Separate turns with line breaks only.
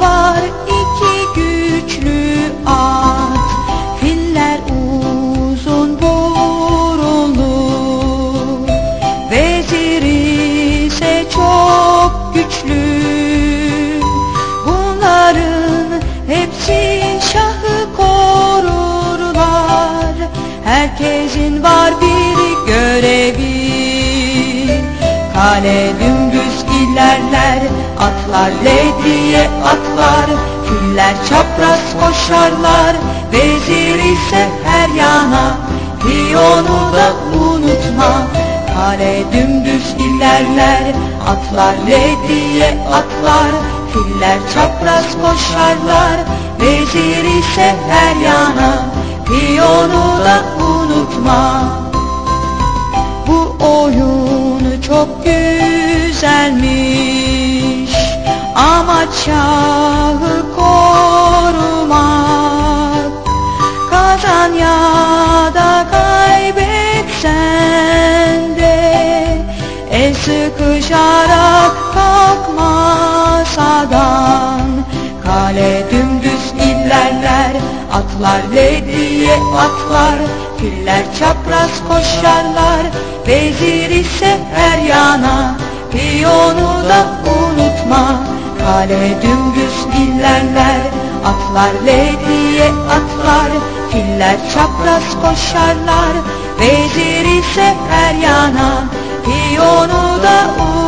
var iki güçlü at. Filler uzun burunlu. Vezir ise çok güçlü. Bunların hepsi şahı korurlar. Herkesin var bir görevi. Kale dümdüz ilerler Atlar ledriye at çapraz koşarlar Vezir ise her yana. Piyonu da unutma Kale dümdüz ilerler. Atlar lediye atlar Filler çapraz koşarlar. Vezir ise her yana Piyonu da unutma. Bu oyun çok güzelmiş Ama çağı Sıkışarak kalkmasadan Kale dümdüz ilerler Atlar lediye atlar Filler çapraz koşarlar Vezir ise her yana Piyonu da unutma. Kale dümdüz ilerler Atlar lediye atlar Filler çapraz koşarlar Vezir ise her yana Piyonu da unutma